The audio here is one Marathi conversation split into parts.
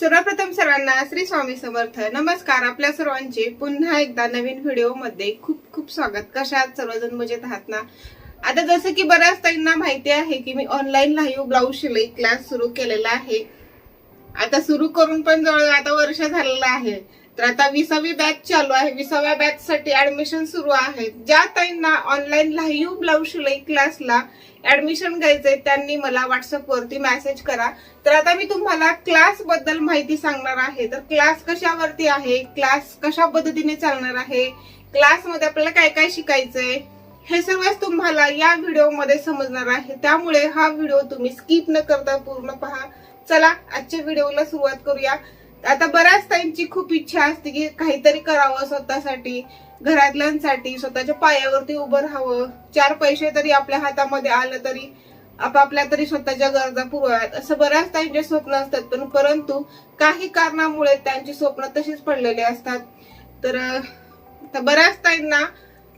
सर्वप्रथम सर्वांना श्री स्वामी समर्थ. नमस्कार आपल्या सर्वांचे पुन्हा एकदा नवीन व्हिडिओमध्ये खूप खूप स्वागत. कशात सर्वजण मजेत आहात ना? आता जसं की बऱ्याच ताईंना माहिती आहे की मी ऑनलाईन लाईव्ह ब्लाऊज शिलाई क्लास सुरू केलेला आहे. आता सुरू करून पण जवळ आता वर्ष झालेलं आहे. तर आता विसावी बॅच चालू आहे. विसाव्या बॅच साठी ऍडमिशन सुरू आहे. ज्या ताईंना ऑनलाईन लाईव्ह ब्लाऊज शिलाई क्लासला ऍडमिशन घ्यायचंय त्यांनी मला व्हॉट्सअप वरती मेसेज करा. तर आता मी तुम्हाला क्लासबद्दल माहिती सांगणार आहे. तर क्लास कशावरती आहे? क्लास कशा पद्धतीने चालणार आहे? क्लासमध्ये आपल्याला काय काय शिकायचंय? हे सर्वच तुम्हाला या व्हिडिओमध्ये समजणार आहे. त्यामुळे हा व्हिडिओ तुम्ही स्किप न करता पूर्ण पहा. चला आजच्या व्हिडिओला सुरुवात करूया. आता बऱ्याच ताईंची खूप इच्छा असते की काहीतरी करावं स्वतःसाठी घरातल्यांसाठी स्वतःच्या पायावरती उभं राहावं. चार पैसे तरी आपल्या हातामध्ये आलं तरी आपापल्या तरी स्वतःच्या गरजा पुरवाव्यात. असं बऱ्याच ताईंचे स्वप्न असतात पण परंतु काही कारणामुळे त्यांची स्वप्न तशीच पडलेली असतात. तर तर बऱ्याच ताईंना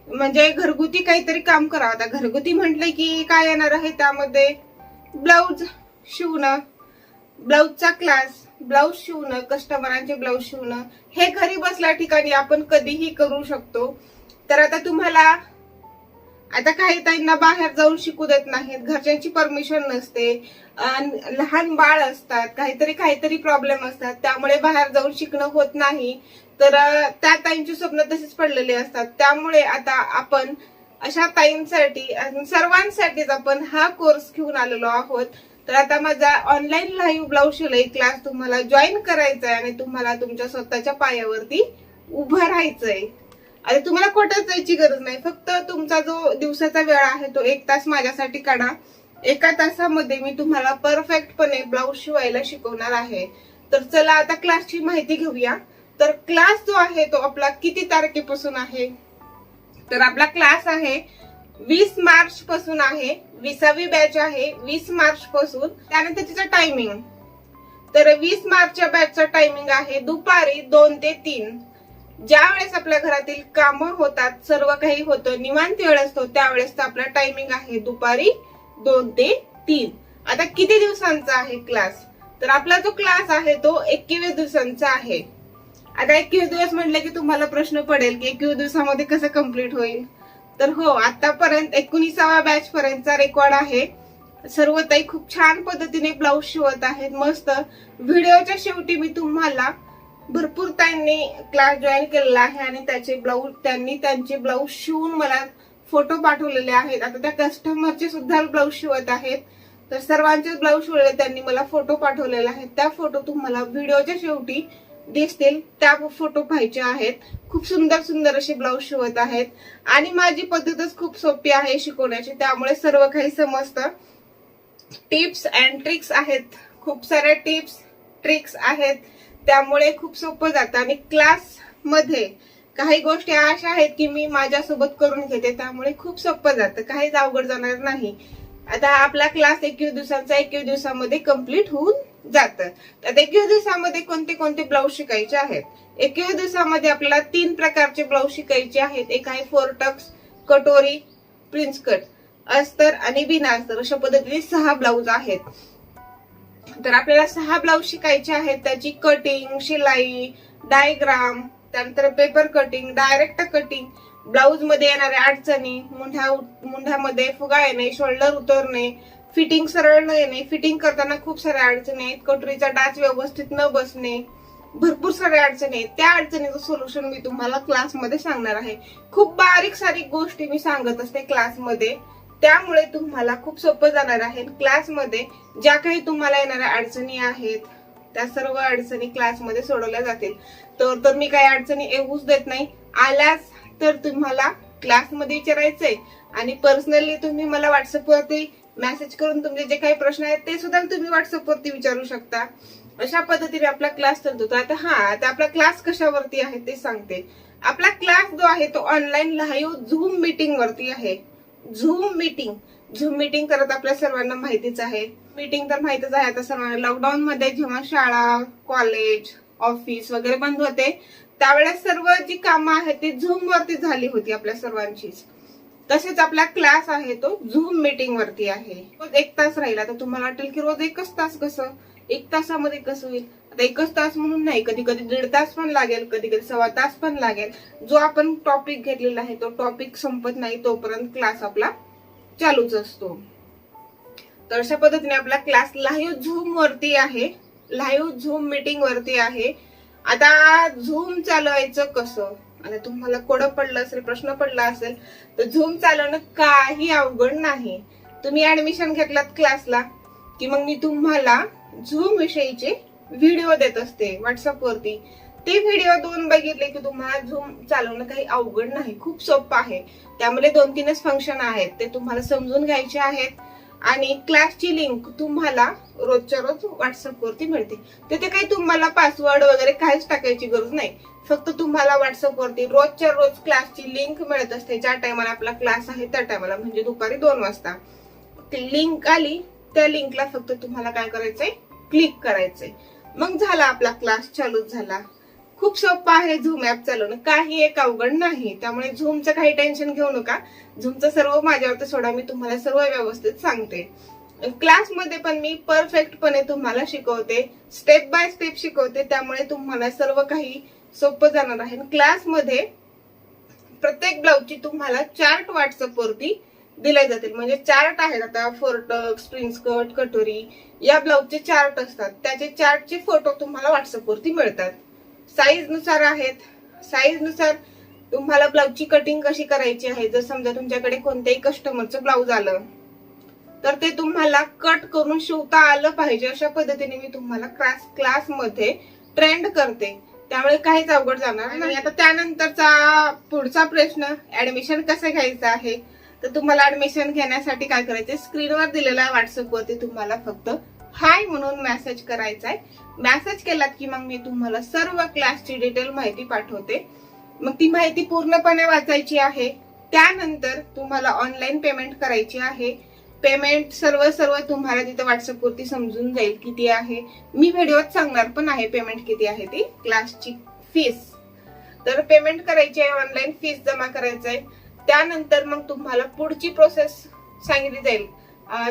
म्हणजे घरगुती काहीतरी काम करावं आता घरगुती म्हटलं की काय येणार आहे त्यामध्ये? ब्लाऊज शिवणं ब्लाऊजचा क्लास ब्लाऊज शिवणं कस्टमरांचे ब्लाऊज शिवणं हे घरी बसल्या ठिकाणी आपण कधीही करू शकतो. तर आता तुम्हाला आता काही ताईंना बाहेर जाऊन शिकू देत नाहीत घरच्यांची परमिशन नसते. लहान बाळ असतात काहीतरी काहीतरी प्रॉब्लेम असतात त्यामुळे बाहेर जाऊन शिकणं होत नाही. तर त्या ताईंची स्वप्न तशीच पडलेली असतात. त्यामुळे आता आपण अशा ताईंसाठी सर्वांसाठीच आपण हा कोर्स घेऊन आलेलो आहोत. तर आता माझा ऑनलाईन लाईव्ह ब्लाऊज शिलाई क्लास तुम्हाला जॉईन करायचा आहे आणि तुम्हाला तुमच्या स्वतःच्या पायावरती उभं राहायचंय. आता तुम्हाला कुठंच जायची गरज नाही. फक्त तुमचा जो दिवसाचा वेळ आहे तो एक तास माझ्यासाठी काढा. एका तासामध्ये मी तुम्हाला परफेक्टपणे ब्लाऊज शिवायला शिकवणार आहे. तर चला आता क्लासची माहिती घेऊया. तर क्लास जो आहे तो आपला किती तारखेपासून आहे? तर आपला क्लास आहे वीस मार्च पासून आहे विसावी बॅच आहे वीस मार्च पासून. त्यानंतर तिचं टायमिंग तर वीस मार्चच्या बॅचचा टायमिंग आहे दुपारी दोन ते तीन. ज्या वेळेस आपल्या घरातील कामं होतात सर्व काही होतं निवांत वेळ असतो त्यावेळेस आपला टायमिंग आहे दुपारी दोन ते तीन. आता किती दिवसांचा आहे क्लास तर आपला जो क्लास आहे तो एकवीस दिवसांचा आहे. आता एकवीस दिवस म्हटलं की तुम्हाला प्रश्न पडेल की एकवीस दिवसामध्ये कसं कंप्लीट होईल? तर हो आतापर्यंत एकोणीसाव्या बॅच पर्यंतचा रेकॉर्ड आहे. सर्व ताई खूप छान पद्धतीने ब्लाऊज शिवत आहेत. मस्त. व्हिडिओच्या शेवटी मी तुम्हाला भरपूर ताईंनी क्लास जॉईन केलेला आहे आणि त्याचे ब्लाऊज त्यांनी त्यांचे ब्लाऊज शिवून मला फोटो पाठवलेले आहेत. आता त्या कस्टमरचे सुद्धा ब्लाऊज शिवत आहेत. तर सर्वांचे ब्लाऊज शिवले त्यांनी मला फोटो पाठवलेले आहेत. त्या फोटो तुम्हाला व्हिडिओच्या शेवटी दिसतील. त्या फोटो पाहायचे आहेत. खूप सुंदर सुंदर असे ब्लाऊज शिवत आहेत. आणि माझी पद्धतच खूप सोपी आहे शिकवण्याची. त्यामुळे सर्व काही समजतं. टिप्स अँड ट्रिक्स आहेत. खूप साऱ्या टिप्स ट्रिक्स आहेत. त्यामुळे खूप सोपं जातं. आणि क्लासमध्ये काही गोष्टी अशा आहेत की मी माझ्यासोबत करून घेते. त्यामुळे खूप सोपं जातं. काहीच अवघड जाणार नाही. आता आपला क्लास एकवीस दिवसांचा एकवीस दिवसामध्ये कंप्लीट होऊन जातं. तर एकवीस दिवसामध्ये कोणते कोणते ब्लाऊज शिकायचे आहेत? एकवीस दिवसामध्ये आपल्याला तीन प्रकारचे ब्लाऊज शिकायचे आहेत. एक आहे फोर टक्स कटोरी प्रिन्स कट अस्तर आणि बिना अस्तर अशा पद्धतीने सहा ब्लाऊज आहेत. तर आपल्याला सहा ब्लाऊज शिकायचे आहेत. त्याची कटिंग शिलाई डायग्राम त्यानंतर पेपर कटिंग डायरेक्ट कटिंग ब्लाऊजमध्ये येणाऱ्या अडचणी मुंढ्या मुंढ्यामध्ये फुगा येणे शोल्डर उतरणे फिटिंग सरळ न येणे फिटिंग करताना खूप साऱ्या अडचणी आहेत. कटोरीचा डाच व्यवस्थित न बसणे भरपूर साऱ्या अडचणी आहेत. त्या अडचणीचं सोल्युशन मी तुम्हाला क्लासमध्ये सांगणार आहे. खूप बारीक सारीक गोष्टी मी सांगत असते क्लासमध्ये त्यामुळे तुम्हाला खूप सोपं जाणार आहे. क्लासमध्ये ज्या काही तुम्हाला येणाऱ्या अडचणी आहेत त्या सर्व अडचणी क्लासमध्ये सोडवल्या जातील. तर तर मी काही अडचणी येऊच देत नाही. आल्यास तर तुम्हाला क्लासमध्ये विचारायचंय. आणि पर्सनली तुम्ही मला व्हॉट्सअपवरती मेसेज करून तुमचे जे काही प्रश्न आहेत ते सुद्धा तुम्ही व्हॉट्सअपवरती विचारू शकता. अशा पद्धतीने आपला क्लास चालतो. आता हा आता आपला क्लास कशावरती आहे ते सांगते. आपला क्लास जो आहे तो ऑनलाईन लाईव्ह झूम मीटिंग वरती आहे. झूम मीटिंग झूम मीटिंग करत आपल्या सर्वांना माहितीच आहे. मीटिंग तर माहितीच आहे. आता सर्वांना लॉकडाऊन मध्ये जेव्हा शाळा कॉलेज ऑफिस वगैरे बंद होते त्यावेळेस सर्व जी कामं आहेत ती झूम वरती झाली होती आपल्या सर्वांचीच. तसेच आपला क्लास आहे तो झूम मीटिंग वरती आहे. रोज एक तास राहिला तर तुम्हाला वाटेल की रोज एकच तास कसं? एक तासामध्ये कसं होईल? आता एकच तास म्हणून नाही कधी कधी दीड तास पण लागेल कधी कधी सव्वा तास पण लागेल. जो आपण टॉपिक घेतलेला आहे तो टॉपिक संपत नाही तोपर्यंत क्लास आपला चालूच असतो. तर अशा पद्धतीने आपला क्लास लाईव्ह झूम वरती आहे. लाईव्ह झूम मीटिंग वरती आहे. आता झूम चालवायचं कसं? आणि तुम्हाला कोडं पडलं असेल प्रश्न पडला असेल तर झूम चालवणं काही अवघड नाही. तुम्ही ऍडमिशन घेतलात क्लासला की मग मी तुम्हाला झूम विषयीचे व्हिडिओ देत असते व्हॉट्सअप वरती. ते व्हिडिओ दोन बघितले की तुम्हाला झूम चालवणं काही अवघड नाही खूप सोपं आहे. त्यामध्ये दोन तीनच फंक्शन आहेत ते तुम्हाला समजून घ्यायचे आहेत. आणि क्लासची लिंक तुम्हाला रोजच्या रोज व्हॉट्सअप वरती मिळते. तिथे काही तुम्हाला पासवर्ड वगैरे काहीच टाकायची गरज नाही. फक्त तुम्हाला व्हॉट्सअप वरती रोजच्या रोज क्लासची लिंक मिळत असते. ज्या टायमाला आपला क्लास आहे त्या टायमाला म्हणजे दुपारी दोन वाजता. ती लिंक आली त्या लिंकला फक्त तुम्हाला काय करायचंय? क्लिक करायचंय. मग झाला आपला क्लास चालूच झाला. खूप सोपं आहे झूम ऍप चालवणं. काही एक अवघड नाही. त्यामुळे झूमचं काही टेन्शन घेऊ नका. झूमचं सर्व माझ्यावरती सोडा मी तुम्हाला सर्व व्यवस्थित सांगते. क्लासमध्ये पण मी परफेक्टपणे तुम्हाला शिकवते. स्टेप बाय स्टेप शिकवते. त्यामुळे तुम्हाला सर्व काही सोपं जाणार आहे. क्लासमध्ये प्रत्येक ब्लाऊजची तुम्हाला चार्ट व्हॉट्सअप वरती दिले जातील. म्हणजे चार्ट आहेत आता फोरटक स्प्रिंग स्कर्ट कटोरी. या ब्लाऊजचे चार्ट असतात. त्याचे चार्टचे फोटो तुम्हाला व्हॉट्सअप वरती मिळतात. साईजनुसार आहेत. साईजनुसार तुम्हाला ब्लाऊजची कटिंग कशी करायची आहे? जर समजा तुमच्याकडे कोणत्याही कस्टमरचं ब्लाऊज आलं तर ते तुम्हाला कट करून शिवता आलं पाहिजे. अशा पद्धतीने मी तुम्हाला क्लास क्लासमध्ये ट्रेंड करते. त्यामुळे काहीच अवघड जाणार नाही. आता त्यानंतरचा पुढचा प्रश्न ऍडमिशन कसं घ्यायचं आहे? तर तुम्हाला ऍडमिशन घेण्यासाठी काय करायचं स्क्रीनवर दिलेला व्हॉट्सअप वरती तुम्हाला फक्त हाय म्हणून मेसेज करायचा आहे मेसेज केलात की मग मी तुम्हाला सर्व क्लासची डिटेल माहिती पाठवते. मग ती माहिती पूर्णपणे वाचायची आहे. त्यानंतर तुम्हाला ऑनलाईन पेमेंट करायची आहे. पेमेंट सर्व सर्व तुम्हाला तिथे व्हॉट्सअप वरती समजून जाईल किती आहे. मी व्हिडिओत सांगणार पण आहे पेमेंट किती आहे ती क्लासची फीस तर पेमेंट करायची आहे ऑनलाईन फीस जमा करायचं आहे त्यानंतर मग तुम्हाला पुढची प्रोसेस सांगितली जाईल.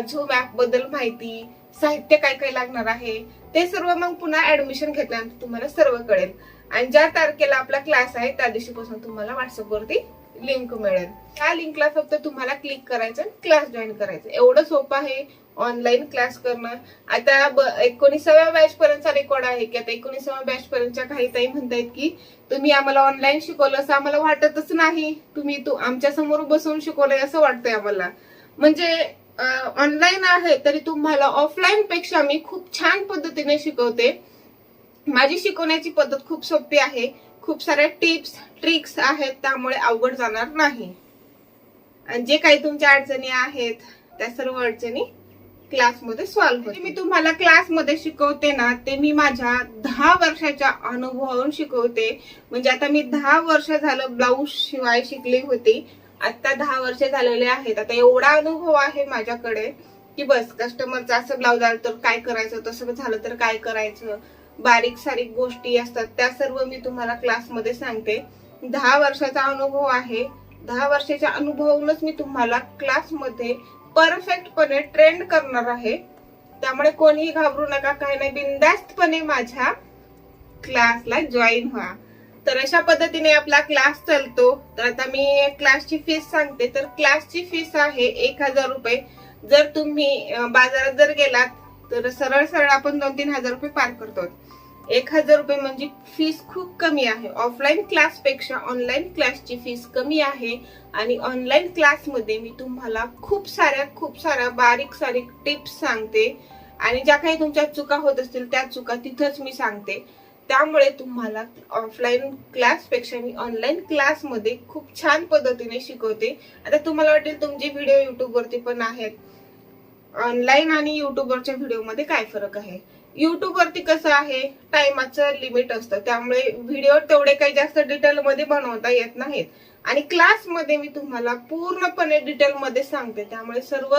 झूम ऍपबद्दल माहिती साहित्य काय काय लागणार आहे ते सर्व मग पुन्हा ऍडमिशन घेतल्यानंतर तुम्हाला सर्व कळेल. आणि ज्या तारखेला आपला क्लास आहे त्या दिवशीपासून तुम्हाला व्हॉट्सअप वरती लिंक मिळेल. त्या लिंकला फक्त तुम्हाला क्लिक करायचं क्लास जॉईन करायचं. एवढं सोपं आहे ऑनलाईन क्लास करणं. आता एकोणीसाव्या बॅच पर्यंतचा रेकॉर्ड आहे की आता एकोणीसाव्या बॅच पर्यंतच्या काही ताई म्हणतायत की तुम्ही आम्हाला ऑनलाईन शिकवलं असं आम्हाला वाटतच नाही. तुम्ही तू आमच्यासमोर बसून शिकवलंय असं वाटतंय आम्हाला. म्हणजे ऑनलाईन आहे तरी तुम्हाला ऑफलाईन पेक्षा मी खूप छान पद्धतीने शिकवते. माझी शिकवण्याची पद्धत खूप सोपी आहे. खूप साऱ्या टिप्स ट्रिक्स आहेत त्यामुळे अवघड जाणार नाही. आणि जे काही तुमच्या अडचणी आहेत त्या सर्व अडचणी क्लासमध्ये सॉल्व्ह होते मी तुम्हाला क्लासमध्ये शिकवते ना ते मी माझ्या दहा वर्षाच्या अनुभवावरून शिकवते. म्हणजे आता मी दहा वर्ष झालं ब्लाऊज शिवाय शिकली होती. आता दहा वर्ष झालेले आहेत. आता एवढा अनुभव आहे माझ्याकडे की बस कस्टमरचा असं ब्लाऊज आलं तर काय करायचं तसं झालं तर काय करायचं? बारीक सारीक गोष्टी असतात. त्या सर्व मी तुम्हाला क्लासमध्ये सांगते. दहा वर्षाचा अनुभव आहे. दहा वर्षाच्या अनुभवूनच मी तुम्हाला क्लासमध्ये परफेक्टपणे ट्रेंड करणार आहे. त्यामुळे कोणीही घाबरू नका. काही नाही बिंदास्तपणे माझ्या क्लासला जॉईन व्हा. तर अशा पद्धतीने आपला क्लास चालतो. तर आता मी क्लासची फीस सांगते. तर क्लासची फीस आहे एक हजार रुपये. जर तुम्ही बाजारात जर गेलात तर सरळ सरळ आपण दोन तीन हजार रुपये पार करतो. एक हजार रुपये म्हणजे फीस खूप कमी आहे. ऑफलाईन क्लासपेक्षा ऑनलाईन क्लासची फीस कमी आहे. आणि ऑनलाईन क्लासमध्ये मी तुम्हाला खूप साऱ्या खूप साऱ्या बारीक सारीक टिप्स सांगते. आणि ज्या काही तुमच्या चुका होत असतील त्या चुका तिथंच मी सांगते. त्यामुळे तुम्हाला ऑफलाईन क्लासपेक्षा मी ऑनलाईन क्लासमध्ये खूप छान पद्धतीने शिकवते. आता तुम्हाला वाटेल तुमचे व्हिडिओ युट्यूबवरती पण आहेत. ऑनलाईन आणि युट्यूबवरच्या व्हिडिओमध्ये काय फरक आहे? युट्यूबवरती कसं आहे? टायमाचं लिमिट असतं. त्यामुळे व्हिडिओ तेवढे काही जास्त डिटेल मध्ये बनवता येत नाहीत. आणि क्लासमध्ये मी तुम्हाला पूर्णपणे डिटेलमध्ये सांगते. त्यामुळे सर्व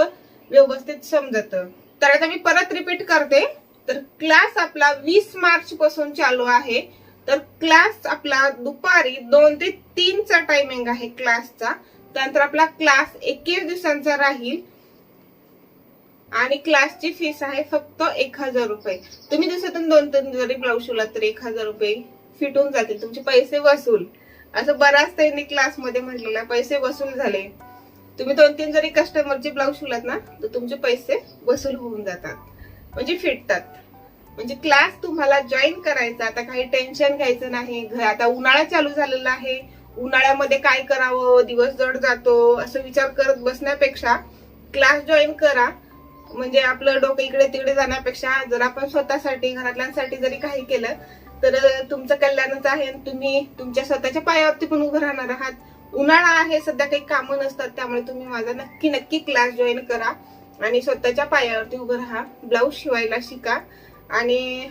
व्यवस्थित समजतं. तर आता मी परत रिपीट करते. तर क्लास आपला वीस मार्च पासून चालू आहे. तर क्लास आपला दुपारी दोन ते तीनचा टायमिंग आहे क्लासचा त्यानंतर आपला क्लास एकवीस दिवसांचा राहील. आणि क्लासची फीस आहे फक्त एक हजार रुपये. तुम्ही दिवसातून दोन तीन जरी ब्लाऊज शिवला तर एक हजार रुपये फिटून जातील. तुमचे पैसे वसूल. असं बराच त्यांनी क्लासमध्ये म्हटलेलं पैसे वसूल झाले. तुम्ही दोन तीन जरी कस्टमरचे ब्लाऊज शिवलात ना तर तुमचे पैसे वसूल होऊन जातात. म्हणजे फिटतात. म्हणजे क्लास तुम्हाला जॉईन करायचा आता काही टेन्शन घ्यायचं नाही घर आता उन्हाळा चालू झालेला आहे. उन्हाळ्यामध्ये काय करावं? दिवस जड जातो असं विचार करत बसण्यापेक्षा क्लास जॉईन करा. म्हणजे आपलं डोकं इकडे तिकडे जाण्यापेक्षा जर आपण स्वतःसाठी घरातल्यांसाठी जरी काही केलं तर तुमचं कल्याणच आहे आणि तुम्ही तुमच्या स्वतःच्या पायावरती पण उभं राहणार आहात. उन्हाळा आहे सध्या काही कामं नसतात त्यामुळे तुम्ही माझा नक्की नक्की क्लास जॉईन करा. आणि स्वतःच्या पायावरती उभं राहा. ब्लाऊज शिवायला शिका. आणि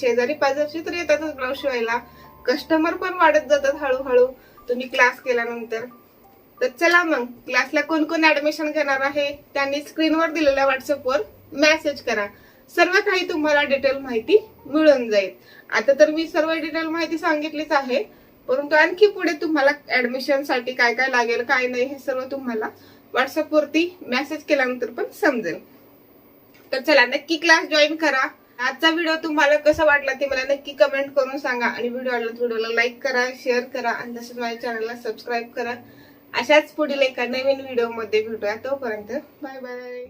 शेजारी पाजारशी तर येतातच ब्लाऊज शिवायला. कस्टमर पण वाढत जातात हळूहळू. तुम्ही क्लास केल्यानंतर. तर चला मग क्लासला कोण कोण ऍडमिशन घेणार आहे त्यांनी स्क्रीनवर दिलेल्या व्हॉट्सअपवर मेसेज करा. सर्व काही तुम्हाला डिटेल माहिती मिळून जाईल. आता तर मी सर्व डिटेल माहिती सांगितलीच आहे. परंतु आणखी पुढे तुम्हाला ऍडमिशनसाठी काय काय लागेल काय नाही हे सर्व तुम्हाला व्हॉट्सअप वरती मेसेज केल्यानंतर पण समजेल. तर चला नक्की क्लास जॉईन करा. आजचा व्हिडिओ तुम्हाला कसा वाटला ते मला नक्की कमेंट करून सांगा. आणि व्हिडिओ आवडला व्हिडिओला लाईक करा शेअर करा आणि तसंच माझ्या चॅनलला सबस्क्राईब करा. अशाच पुढील एका नवीन व्हिडिओमध्ये भेटूया. तोपर्यंत बाय बाय